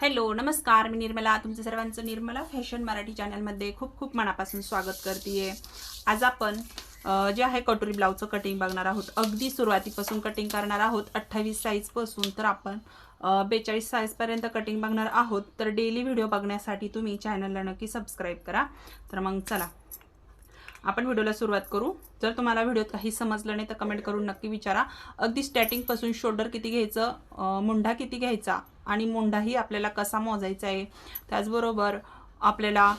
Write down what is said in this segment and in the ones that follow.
Hello नमस्कार मी निर्मला. तुमचं सर्वांचं निर्मला फॅशन मराठी चॅनलमध्ये खूप खूप मनापासून स्वागत करते आज आपण जे आहे कटोरी ब्लाऊजचं कटिंग बघणार आहोत. अगदी सुरुवातीपासून कटिंग करणार आहोत. अठ्ठावीस साईजपासून तर आपण बेचाळीस साईजपर्यंत कटिंग बघणार आहोत. तर डेली व्हिडिओ बघण्यासाठी तुम्ही चॅनलला नक्की सबस्क्राईब करा. तर मग चला. आपण व्हिडिओला सुरुवात करू. जर तुम्हाला व्हिडिओत काही समजलं नाही तर कमेंट करून नक्की विचारा. अगदी स्टॅटिंगपासून शोल्डर किती घ्यायचं मुंढा किती घ्यायचा आणि मुंडाही आपल्याला कसा मोजायचा आहे त्याचबरोबर आपल्याला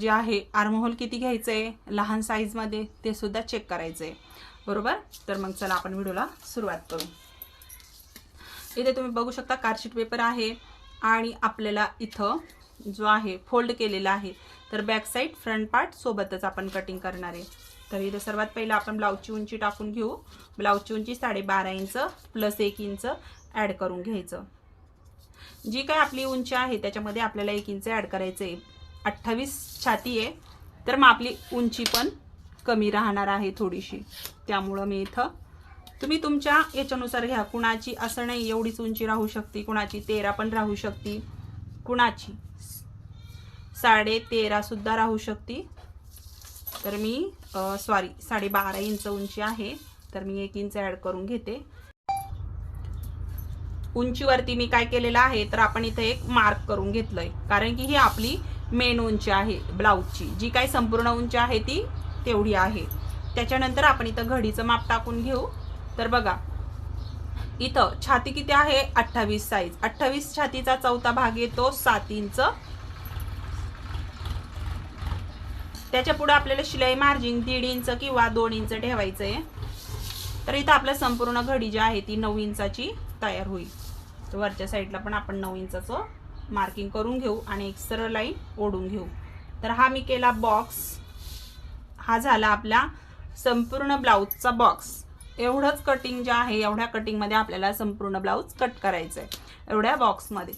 जे आहे आर्महोल किती घ्यायचं आहे लहान साईजमध्ये ते सुद्धा चेक करायचं आहे बरोबर? तर मग चला आपण व्हिडिओला सुरुवात करू. इथे तुम्ही बघू शकता कार्डशीट पेपर आहे आणि आपल्याला इथं जो आहे फोल्ड केलेला आहे. तर बॅक साईड फ्रंट पार्ट सोबतच आपण कटिंग करणार आहे. तर इथे सर्वात पहिलं आपण ब्लाऊजची उंची टाकून घेऊ. ब्लाऊजची उंची साडेबारा इंच प्लस एक इंच ॲड करून घ्यायचं. जी काय आपली उंची आहे त्याच्यामध्ये आपल्याला एक इंच ॲड करायचं आहे अठ्ठावीस छाती आहे तर मग आपली उंची पण कमी राहणार आहे थोडीशी. त्यामुळं मी इथं तुम्ही तुमच्या याच्यानुसार घ्या. कुणाची असं नाही एवढीच उंची राहू शकते. कुणाची तेरा पण राहू शकते. कुणाची साडे तेरा सुद्धा राहू शकते. तर मी सॉरी साडेबारा इंच उंची आहे. तर मी एक इंच ॲड करून घेते. उंचीवरती मी काय केलेलं आहे तर आपण इथे एक मार्क करून घेतलंय. कारण की ही आपली मेन उंची आहे ब्लाऊजची जी काही संपूर्ण उंची आहे ती तेवढी आहे. त्याच्यानंतर आपण इथं घडीचं माप टाकून घेऊ. तर बघा इथं छाती किती आहे? अठ्ठावीस साईज अठ्ठावीस छातीचा चौथा भाग येतो सात इंच. त्याच्या पुढे आपल्याला शिलाई मार्जिन दीड इंच किंवा दोन इंच ठेवायचं आहे तर इथं आपलं संपूर्ण घडी जी आहे ती नऊ इंचाची तयार होईल. वरच्या साईडला पण आपण नऊ इंचाचं मार्किंग करून घेऊ आणि एक सरळ लाईन ओढून घेऊ. तर हा मी केला बॉक्स. हा झाला आपला संपूर्ण ब्लाऊजचा बॉक्स. एवढंच कटिंग जे आहे एवढ्या कटिंगमध्ये आपल्याला संपूर्ण ब्लाऊज कट करायचं आहे एवढ्या बॉक्समध्ये.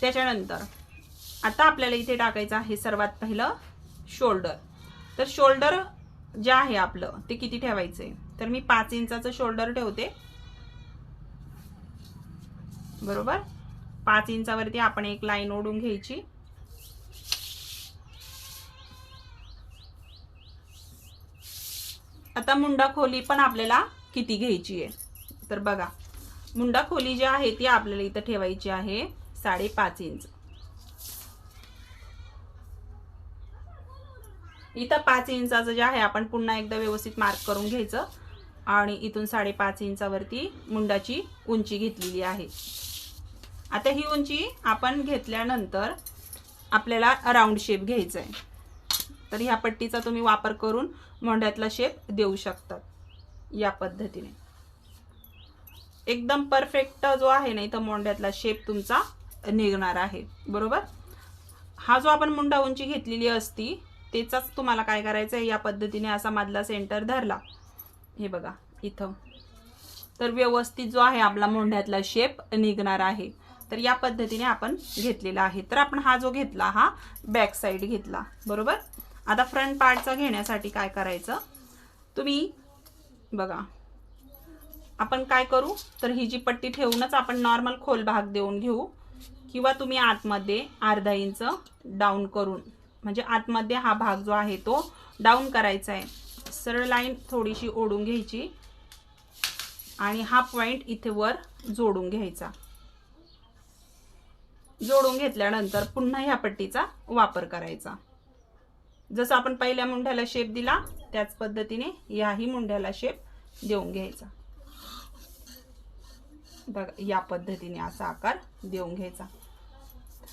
त्याच्यानंतर आता आपल्याला इथे टाकायचं आहे सर्वात पहिलं शोल्डर तर शोल्डर जे आहे आपलं ते किती ठेवायचं आहे तर मी पाच इंचाचं शोल्डर ठेवते. बरोबर? पाच इंचावरती आपण एक लाईन ओढून घ्यायची. आता मुंडा खोली पण आपल्याला किती घ्यायची आहे? तर बघा मुंडा खोली जी आहे ती आपल्याला इथं ठेवायची आहे साडेपाच इंच. इथं पाच इंचाचं जे आहे आपण पुन्हा एकदा व्यवस्थित मार्क करून घ्यायचं. आणि इथून साडेपाच इंचावरती मुंडाची उंची घेतलेली आहे. आता ही उंची आपण घेतल्यानंतर आपल्याला राऊंड शेप घ्यायचा आहे तर ह्या पट्टीचा तुम्ही वापर करून मोंढ्यातला शेप देऊ शकतात या पद्धतीने. एकदम परफेक्ट जो आहे ना इथं मोंढ्यातला शेप तुमचा निघणार आहे. बरोबर? हा जो आपण मुंडा उंची घेतलेली असती त्याचाच तुम्हाला काय करायचं आहे या पद्धतीने असा मधला सेंटर धरला. हे बघा इथं. तर व्यवस्थित जो आहे आपला मोंढ्यातला शेप निघणार आहे. तर या पद्धतीने आपण घेतलेला आहे. तर आपण हा जो घेतला हा बॅक साईड घेतला. बरोबर? आता फ्रंट पार्टचा घेण्यासाठी काय करायचं? तुम्ही बघा. आपण काय करू? तर ही जी पट्टी ठेवूनच आपण नॉर्मल खोल भाग देऊन घेऊ. किंवा तुम्ही आतमध्ये अर्धा इंच डाऊन करून म्हणजे आतमध्ये हा भाग जो आहे तो डाऊन करायचा आहे. सरळ लाईन थोडीशी ओढून घ्यायची. आणि हा पॉईंट इथे वर जोडून घ्यायचा. जोडून घेतल्यानंतर पुन्हा ह्या पट्टीचा वापर करायचा. जसं आपण पहिल्या मुंढ्याला शेप दिला त्याच पद्धतीने याही मुंढ्याला शेप देऊन घ्यायचा. बघा या पद्धतीने असा आकार देऊन घ्यायचा.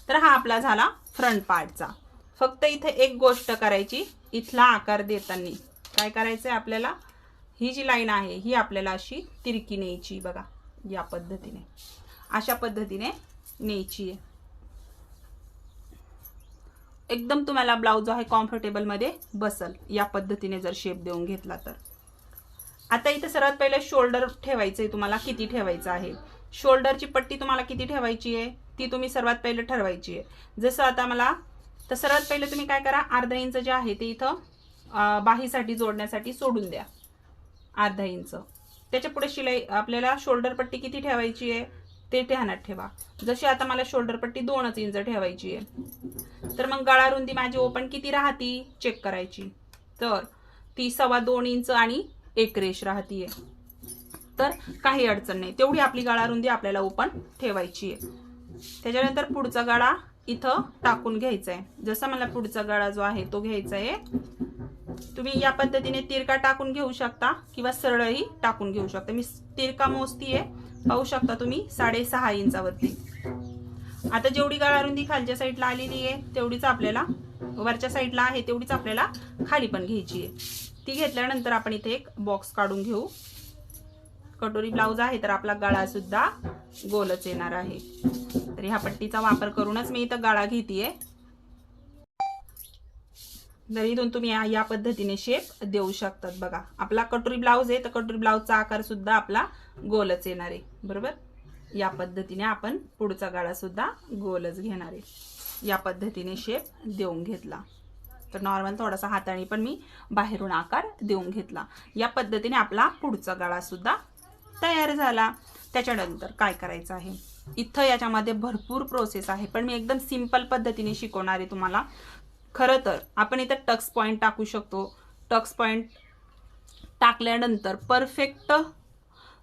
तर हा आपला झाला फ्रंट पार्टचा फक्त इथे एक गोष्ट करायची इथला आकार देताना. काय करायचं आहे आपल्याला? ही जी लाईन आहे ही आपल्याला अशी तिरकी न्यायची बघा या पद्धतीने. अशा पद्धतीने न्यायची आहे. एकदम तुम्हाला ब्लाऊज जो आहे कॉम्फर्टेबलमध्ये बसल. या पद्धतीने जर शेप देऊन घेतला तर. आता इथे सर्वात पहिलं शोल्डर ठेवायचं आहे तुम्हाला. किती ठेवायचं आहे? शोल्डरची पट्टी तुम्हाला किती ठेवायची आहे? ती तुम्ही सर्वात पहिलं ठरवायची आहे. जसं आता मला तर सर्वात पहिलं तुम्ही काय करा? अर्धा इंच जे आहे ते इथं बाहीसाठी जोडण्यासाठी सोडून द्या. अर्धा इंच. त्याच्या पुढे शिलाई आपल्याला शोल्डर पट्टी किती ठेवायची आहे? ते ध्यानात ठेवा. जशी आता मला शोल्डर पट्टी दोनच इंच ठेवायची आहे. तर मग गळा रुंदी माझी ओपन किती राहती? चेक करायची. तर ती सव्वा दोन इंच आणि एक रेश राहतीये. तर काही अडचण नाही. तेवढी आपली गळा रुंदी आपल्याला ओपन ठेवायची आहे. त्याच्यानंतर पुढचा गळा इथं टाकून घ्यायचा आहे जसा मला पुढचा गळा जो आहे तो घ्यायचा आहे तुम्ही या पद्धतीने तिरका टाकून घेऊ शकता किंवा सरळही टाकून घेऊ शकता. मी तिरका मोजतीये. पाहू शकता तुम्ही साडेसहा इंचावरती. आता जेवढी गळारुंदी खालच्या साईडला आलेली आहे तेवढीच आपल्याला वरच्या साईडला आहे तेवढीच आपल्याला खाली पण घ्यायची आहे. ती घेतल्यानंतर आपण इथे एक बॉक्स काढून घेऊ. कटोरी ब्लाऊज आहे तर आपला गळा सुद्धा गोलच येणार आहे. तर ह्या पट्टीचा वापर करूनच मी इथं गळा घेतेय. तर इथून तुम्ही या- या पद्धतीने शेप देऊ शकतात बघा. आपला कटोरी ब्लाऊज आहे तर कटोरी ब्लाऊजचा आकार सुद्धा आपला गोलच येणार आहे. बरोबर? या पद्धतीने आपण पुढचा गाळा सुद्धा गोलच घेणार आहे. या पद्धतीने शेप देऊन घेतला. तर नॉर्मल थोडासा हाताने पण मी बाहेरून आकार देऊन घेतला. या पद्धतीने आपला पुढचा गाळा सुद्धा तयार झाला. त्याच्यानंतर काय करायचं आहे? इथं याच्यामध्ये भरपूर प्रोसेस आहे. पण मी एकदम सिंपल पद्धतीने शिकवणार आहे तुम्हाला. खरं तर आपण इथं टक्स पॉईंट टाकू शकतो. टक्स पॉईंट टाकल्यानंतर परफेक्ट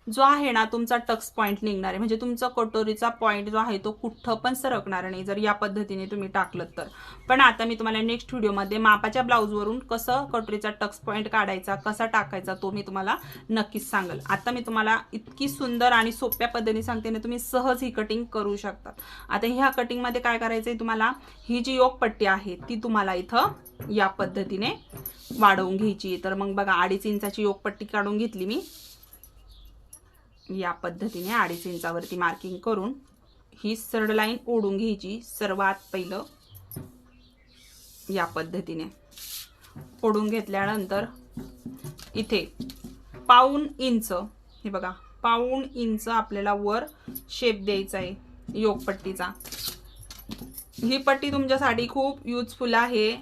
जो आहे ना तुमचा टक्स पॉईंट निघणार आहे. म्हणजे तुमचा कटोरीचा पॉईंट जो आहे तो कुठं पण सरकणार नाही जर या पद्धतीने तुम्ही टाकलं तर. पण आता मी तुम्हाला नेक्स्ट व्हिडिओमध्ये मापाच्या ब्लाऊजवरून कसं कटोरीचा टक्स पॉईंट काढायचा कसा टाकायचा तो मी तुम्हाला नक्कीच सांगेल. आता मी तुम्हाला इतकी सुंदर आणि सोप्या पद्धतीने सांगते ना तुम्ही सहज ही कटिंग करू शकता. आता ह्या कटिंगमध्ये काय करायचं आहे तुम्हाला ही जी योगपट्टी आहे ती तुम्हाला इथं या पद्धतीने वाढवून घ्यायची तर मग बघा अडीच इंचाची योगपट्टी काढून घेतली मी. या पद्धतीने अडीच इंचावरती मार्किंग करून ही सरळ लाईन ओढून घ्यायची सर्वात पहिलं. या पद्धतीने. ओढून घेतल्यानंतर इथे पाऊण इंच हे बघा पाऊण इंच आपल्याला वर शेप द्यायचा आहे योगपट्टीचा. ही पट्टी तुमच्यासाठी खूप युजफुल आहे.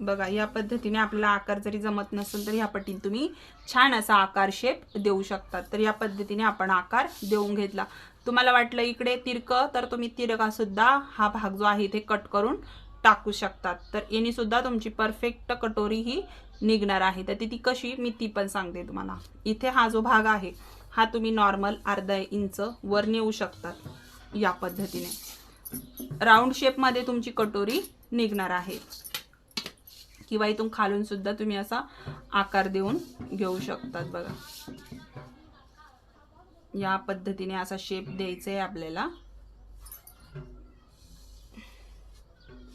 बघा या पद्धतीने आपल्याला आकार जरी जमत नसेल तर ह्या पट्टीने तुम्ही छान असा आकार शेप देऊ शकतात तर या पद्धतीने आपण आकार देऊन घेतला. तुम्हाला वाटलं इकडे तिरक तर तुम्ही तिरका सुद्धा हा भाग जो आहे इथे कट करून टाकू शकतात तर याने सुद्धा तुमची परफेक्ट कटोरी ही निघणार आहे. तर ती ती कशी? मी ती पण सांगते तुम्हाला. इथे हा जो भाग आहे हा तुम्ही नॉर्मल अर्धा इंच वर नेऊ शकतात या पद्धतीने. राऊंड शेपमध्ये तुमची कटोरी निघणार आहे. किंवा इथून खालून सुद्धा तुम्ही असा आकार देऊन घेऊ शकतात बघा. या पद्धतीने असा शेप द्यायचा आहे आपल्याला.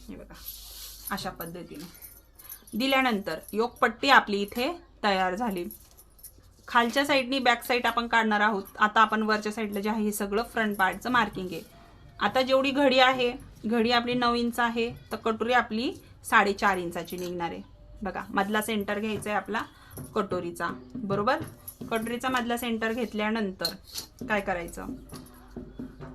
हे बघा अशा पद्धतीने. दिल्यानंतर योगपट्टी आपली इथे तयार झाली. खालच्या साईडनी बॅक साईड आपण काढणार आहोत. आता आपण वरच्या साईडला जे आहे हे सगळं फ्रंट पार्टचं मार्किंग आहे. आता जेवढी घडी आहे घडी आपली नऊ इंच आहे तर कटोरी आपली साडेचार इंचाची निघणार आहे. बघा मधला सेंटर घ्यायचा आहे आपला कटोरीचा. बरोबर? कटोरीचा मधला सेंटर घेतल्यानंतर काय करायचं?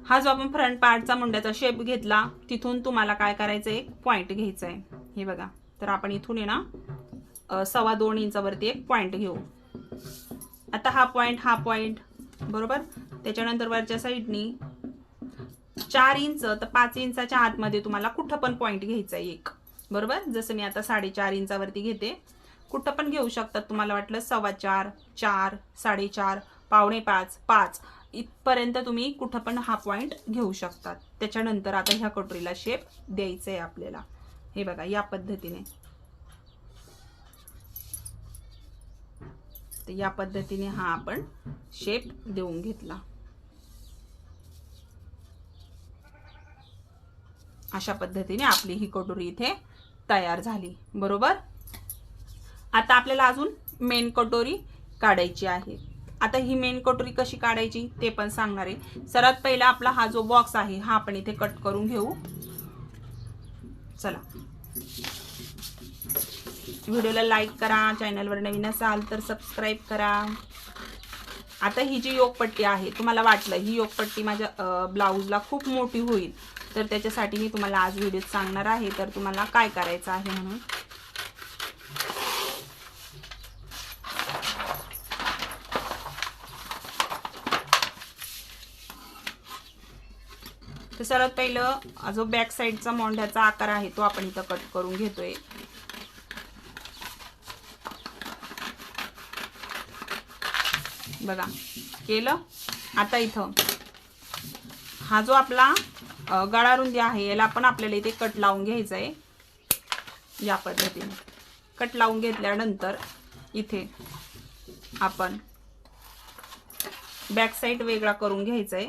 हा जो आपण फ्रंट पार्टचा मुंड्याचा शेप घेतला तिथून तुम्हाला काय करायचं एक पॉईंट घ्यायचा आहे हे बघा तर आपण इथून आहे ना सव्वा दोन इंचावरती एक पॉईंट घेऊ. आता हा पॉईंट हा पॉईंट बरोबर? त्याच्यानंतर वरच्या साईडनी चार इंच तर पाच इंचाच्या आतमध्ये तुम्हाला कुठं पण पॉईंट घ्यायचा आहे एक. बरोबर? जसं मी आता साडेचार इंचावरती घेते. कुठं पण घेऊ शकतात तुम्हाला वाटलं सव्वा चार चार साडेचार पावणे पाच पाच. इथपर्यंत तुम्ही कुठं पण हा पॉईंट घेऊ शकतात. त्याच्यानंतर आता ह्या कटोरीला शेप द्यायचं आहे आपल्याला. हे बघा या पद्धतीने. या पद्धतीने हा आपण शेप देऊन घेतला. अशा पद्धतीने आपली ही कटोरी इथे तयार झाली. बरोबर? आता आपल्याला अजून मेन कटोरी काढायची आहे. आता ही मेन कटोरी कशी काढायची ते पण सांगणार आहे. सर्वात पहिला आपला हा जो बॉक्स आहे हा आपण इथे कट करून घेऊ. चला. व्हिडिओला लाईक करा चॅनलवर नवीन असाल तर सबस्क्राईब करा. आता ही जी योगपट्टी आहे तुम्हाला वाटलं ही योगपट्टी माझ्या ब्लाऊजला खूप मोठी होईल. तर त्याच्यासाठी मी तुम्हाला आज व्हिडिओत सांगणार आहे तर तुम्हाला काय करायचं आहे म्हणून. तर सर्वात पहिलं जो बॅक साईडचा मोंढ्याचा आकार आहे तो आपण इथं कट करून घेतोय. बघा. केलं? आता इथं. हा जो आपला गळारुंदी आहे याला पण आपल्याला इथे कट लावून घ्यायचा आहे या पद्धतीने. कट लावून घेतल्यानंतर इथे आपण बॅक साईड वेगळा करून घ्यायचा आहे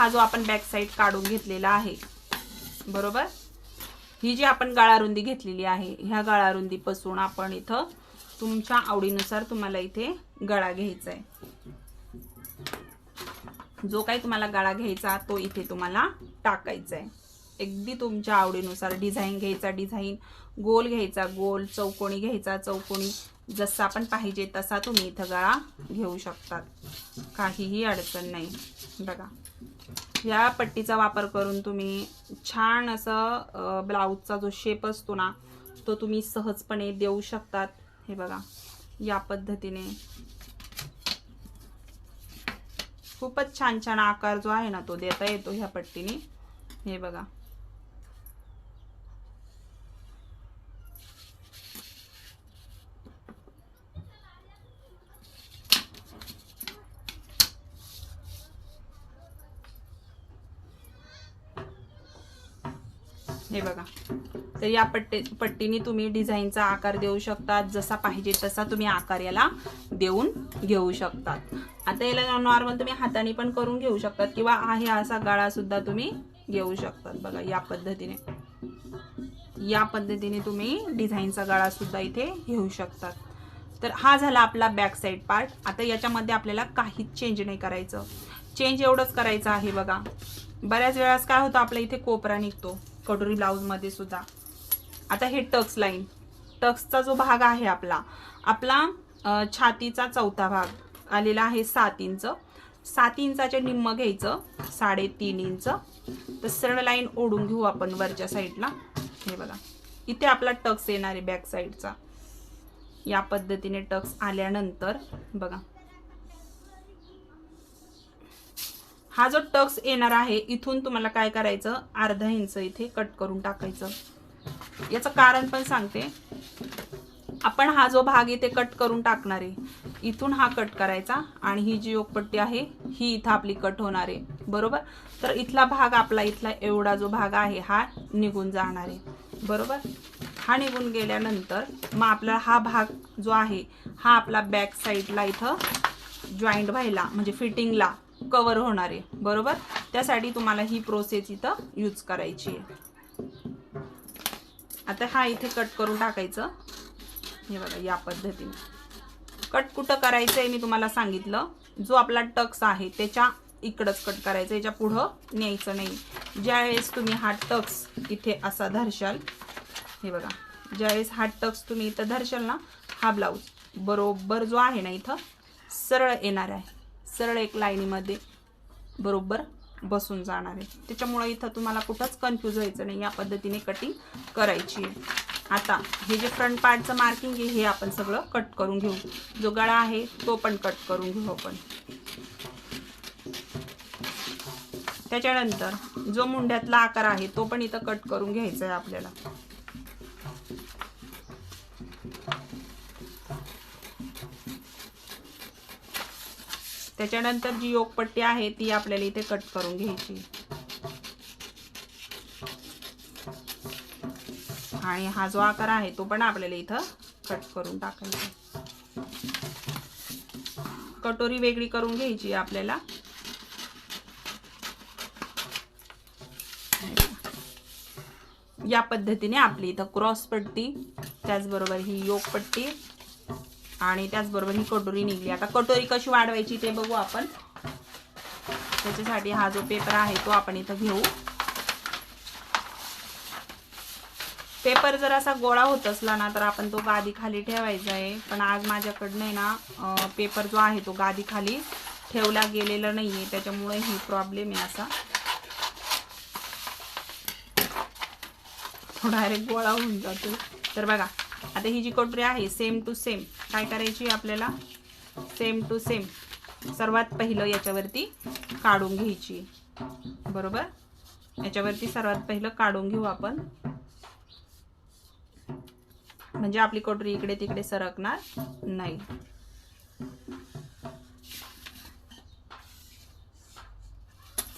हा जो आपण बॅक साईड काढून घेतलेला आहे. बरोबर? ही जी आपण गाळारुंदी घेतलेली आहे ह्या गाळारुंदीपासून आपण इथं तुमच्या आवडीनुसार तुम्हाला इथे गळा घ्यायचा आहे जो काही तुम्हाला गळा घ्यायचा तो इथे तुम्हाला टाकायचा आहे अगदी तुमच्या आवडीनुसार डिझाईन घ्यायचा डिझाईन गोल घ्यायचा गोल चौकोनी घ्यायचा चौकोनी जसा आपण पाहिजे तसा तुम्ही इथं गळा घेऊ शकतात. काहीही अडचण नाही. बघा. या पट्टीचा वापर करून तुम्ही छान असं ब्लाऊजचा जो शेप असतो ना तो तुम्ही सहजपणे देऊ शकतात. हे बघा या पद्धतीने. खूपच छान छान आकार जो आहे ना तो देता येतो ह्या पट्टीने. हे बघा. हे बघा. तर या पट्टी पट्टीने तुम्ही डिझाईनचा आकार देऊ शकतात. जसा पाहिजे तसा तुम्ही आकार याला देऊन घेऊ शकतात. आता याला नॉर्मल तुम्ही हाताने पण करून घेऊ शकतात किंवा आहे असा गाळा सुद्धा तुम्ही घेऊ शकतात. बघा या पद्धतीने. या पद्धतीने तुम्ही डिझाईनचा गाळा सुद्धा इथे घेऊ शकतात. तर हा झाला आपला बॅक साईड पार्ट आता याच्यामध्ये आपल्याला काहीच चेंज नाही करायचं. चेंज एवढंच करायचं आहे बघा. बऱ्याच वेळास काय होतं आपल्या इथे कोपरा निघतो. कटोरी ब्लाऊजमध्ये सुद्धा. आता हे टक्स लाईन टक्सचा जो भाग आहे आपला आपला छातीचा चौथा भाग. आलेला आहे सात इंच. सात इंचाचे निम्म घ्यायचं साडेतीन इंच. तर सरळ लाईन ओढून घेऊ आपण वरच्या साईडला हे बघा. इथे आपला टक्स येणार आहे बॅक साईडचा या पद्धतीने टक्स आल्यानंतर बघा. हा जो टक्स येणार आहे इथून तुम्हाला काय करायचं? अर्धा इंच इथे कट करून टाकायचं. याचं कारण पण सांगते. आपण हा जो भाग इथे कट करून टाकणार आहे इथून हा कट करायचा आणि ही जी योगपट्टी आहे ही इथं आपली कट होणार आहे. बरोबर? तर इथला भाग आपला इथला एवढा जो भाग आहे हा निघून जाणार आहे. बरोबर? हा निघून गेल्यानंतर मग आपला हा भाग जो आहे हा आपला बॅक साईडला इथं जॉईंट व्हायला म्हणजे फिटिंगला कवर होणार आहे बरोबर? त्यासाठी तुम्हाला ही प्रोसेस इथं यूज करायची आहे. आता हा इथे कट करून टाकायचं. हे बघा या पद्धतीने. कट कुठं करायचं आहे मी तुम्हाला सांगितलं. जो आपला टक्स आहे त्याच्या इकडंच कट करायचं याच्या पुढं न्यायचं नाही. ज्यावेळेस तुम्ही हा टक्स इथे असा धरशाल हे बघा. ज्यावेळेस हा टक्स तुम्ही इथं धरशाल ना हा ब्लाऊज बरोबर जो आहे ना इथं सरळ येणार आहे. सरळ एक लाईनीमध्ये बरोबर बसून जाणार आहे. त्याच्यामुळे इथं तुम्हाला कुठंच कन्फ्यूज व्हायचं नाही. या पद्धतीने कटिंग करायची आहे. आता हे जे फ्रंट पार्टचं मार्किंग आहे हे आपण सगळं कट करून घेऊ. जो गळा आहे तो पण कट करून घेऊ आपण. त्याच्यानंतर जो मुंड्यातला आकार आहे तो पण इथं कट करून घ्यायचा आहे आपल्याला. त्याच्यानंतर जी योगपट्टी आहे ती आपल्याला इथे कट करून घ्यायची. आणि हा जो आकार आहे तो पण आपल्याला इथं कट करून टाकायचा. कटोरी वेगळी करून घ्यायची आपल्याला. या पद्धतीने आपली इथं क्रॉस पट्टी त्याचबरोबर ही योग पट्टी आणि त्याचबरोबर ही कटोरी निघली. आता कटोरी कशी वाढवायची ते बघू आपण. त्याच्यासाठी हा जो पेपर आहे तो आपण इथं घेऊ. पेपर जर असा गोळा होत असला ना तर आपण तो गादी खाली ठेवायचा आहे. पण आज माझ्याकडनं आहे ना पेपर जो आहे तो गादी खाली ठेवला गेलेला नाही आहे त्याच्यामुळे ही प्रॉब्लेम आहे असा. तो डायरेक्ट गोळा होऊन जातो. तर बघा आता ही जी कटोरी आहे सेम टू सेम काय करायची आपल्याला? सेम टू सेम सर्वात पहिलं याच्यावरती काढून घ्यायची. बरोबर? याच्यावरती सर्वात पहिलं काढून घेऊ आपण. म्हणजे आपली कटोरी इकडे तिकडे सरकणार नाही.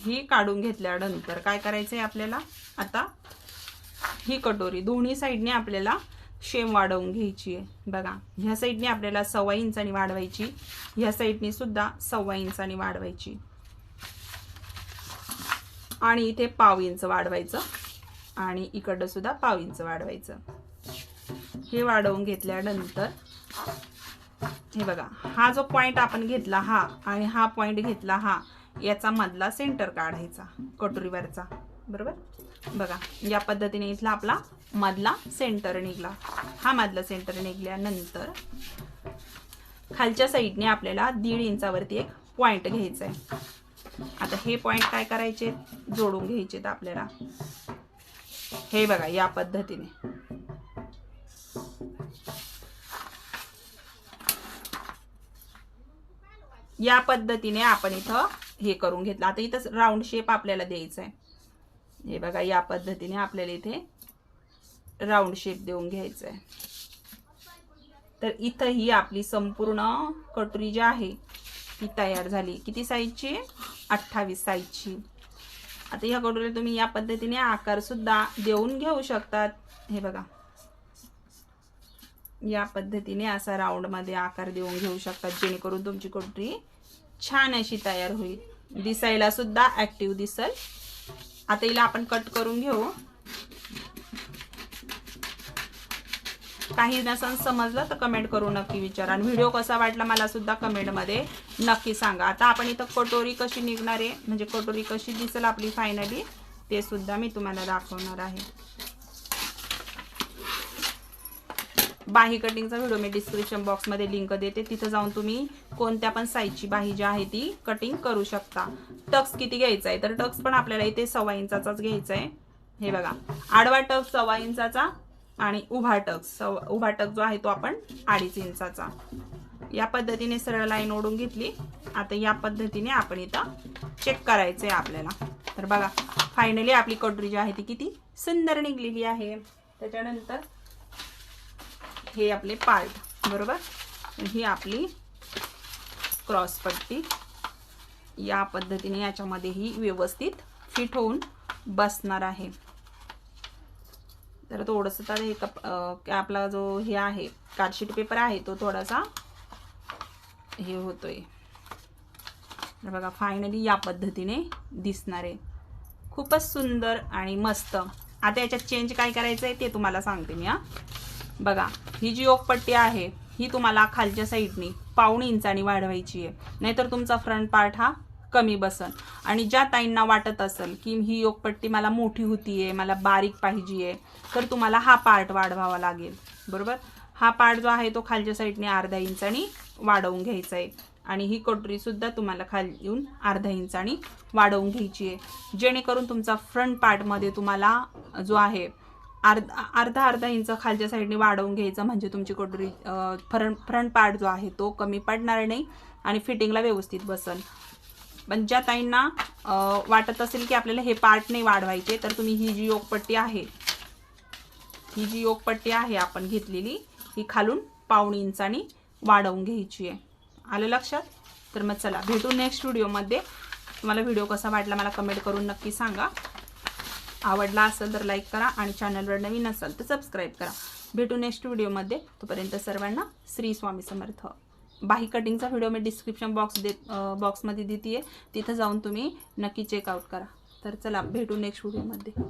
ही काढून घेतल्यानंतर काय करायचं आहे आपल्याला? आता ही कटोरी दोन्ही साईडने आपल्याला शेम वाढवून घ्यायची आहे. बघा ह्या साईडने आपल्याला सव्वा इंचानी वाढवायची. ह्या साईडने सुद्धा सव्वा इंचानी वाढवायची. आणि इथे पाव इंच वाढवायचं. आणि इकडं सुद्धा पाव इंच वाढवायचं. हे वाढवून घेतल्यानंतर हे बघा हा जो पॉइंट आपण घेतला हा आणि हा पॉइंट घेतला हा याचा मधला सेंटर काढायचा कटोरीवरचा. बरोबर? बघा या पद्धतीने इथला आपला मधला सेंटर निघला. हा मधला सेंटर निघल्यानंतर खालच्या साईडने आपल्याला दीड इंचावरती एक पॉइंट घ्यायचा आहे आता हे पॉइंट काय करायचे? जोडून घ्यायचे आपल्याला. हे बघा या पद्धतीने. या पद्धतीने आपण इथं हे करून घेतलं. आता इथं राऊंड शेप आपल्याला द्यायचा आहे हे बघा या पद्धतीने आपल्याला इथे राऊंड शेप देऊन घ्यायचा आहे तर इथं ही आपली संपूर्ण कटोरी जी आहे ती तयार झाली. किती साईजची? अठ्ठावीस साईजची. आता ह्या कटोरीला तुम्ही या पद्धतीने आकार सुद्धा देऊन घेऊ शकतात. हे बघा. या पद्धतीने असा राऊंडमध्ये आकार देऊन घेऊ शकतात जेणेकरून तुमची कटोरी छान अशी तयार होईल. दिसायला सुद्धा ऍक्टिव्ह दिसल. आता हिला आपण कट करून घेऊ. काही नसन समजलं तर कमेंट करू नक्की विचारा. आणि व्हिडिओ कसा वाटला मला सुद्धा कमेंटमध्ये नक्की सांगा. आता आपण इथं कटोरी कशी निघणार आहे म्हणजे कटोरी कशी दिसेल आपली फायनली ते सुद्धा मी तुम्हाला दाखवणार आहे. बाही कटिंगचा व्हिडिओ मी डिस्क्रिप्शन बॉक्समध्ये लिंक देते. तिथं जाऊन तुम्ही कोणत्या पण साईजची बाही जी आहे ती कटिंग करू शकता. टक्स किती घ्यायचा आहे? तर टक्स पण आपल्याला इथे सव्वा इंचाचाच घ्यायचा आहे. हे बघा. आडवा टक्स सव्वा इंचाचा आणि उभा टक. सव्वा उभा टक जो आहे तो आपण अडीच इंचाचा. या पद्धतीने सरळ लाईन ओढून घेतली. आता या पद्धतीने आपण इथं चेक करायचं आहे आपल्याला. तर बघा फायनली आपली कटोरी जी आहे ती किती सुंदर निघलेली आहे. त्याच्यानंतर हे आपले पार्ट बरोबर? ही आपली क्रॉस पट्टी. या पद्धतीने याच्यामध्ये ही व्यवस्थित फिट होऊन बसणार आहे. तर थोडंसं तर हे कप आपला जो हे आहे कार्डशीट पेपर आहे तो थोडासा हे होतोय. तर बघा फायनली या पद्धतीने दिसणार आहे. खूपच सुंदर आणि मस्त. आता याच्यात चेंज काय करायचं आहे ते तुम्हाला सांगते मी हा. बघा ही जी ओकपट्टी आहे ही तुम्हाला खालच्या साईडनी पाऊण इंचानी वाढवायची आहे. नाहीतर तुमचा फ्रंट पार्ट हा कमी बसन. आणि ज्या ताईंना वाटत असेल की ही योगपट्टी मला मोठी होती आहे मला बारीक पाहिजे आहे तर तुम्हाला हा पार्ट वाढवावा लागेल. बरोबर? हा पार्ट जो आहे तो खालच्या साईडने अर्धा इंचानी वाढवून घ्यायचा आहे आणि ही कटोरीसुद्धा तुम्हाला खाली येऊन अर्धा इंचानी वाढवून घ्यायची आहे जेणेकरून तुमचा फ्रंट पार्टमध्ये तुम्हाला जो आहे अर्धा अर्धा अर्धा इंच खालच्या साईडने वाढवून घ्यायचं म्हणजे तुमची कटोरी फ्रंट फ्रंट पार्ट जो आहे तो कमी पडणार नाही आणि फिटिंगला व्यवस्थित बसल पण ज्या ताईंना वाटत असेल की आपल्याला हे पार्ट नाही वाढवायचे तर तुम्ही ही जी योगपट्टी आहे ही जी योगपट्टी आहे आपण घेतलेली ही खालून पाऊण इंचानी वाढवून घ्यायची आहे. आलं लक्षात? तर मग चला भेटू नेक्स्ट व्हिडिओमध्ये तुम्हाला व्हिडिओ कसा वाटला मला कमेंट करून नक्की सांगा. आवडला असेल तर लाईक करा आणि चॅनलवर नवीन असेल तर सबस्क्राईब करा. भेटू नेक्स्ट व्हिडिओमध्ये तोपर्यंत सर्वांना श्री स्वामी समर्थ. बाही कटिंगचा व्हिडिओ मी डिस्क्रिप्शन बॉक्स देत बॉक्समध्ये देते आहे तिथं जाऊन तुम्ही नक्की चेकआउट करा. तर चला भेटू नेक्स्ट व्हिडिओमध्ये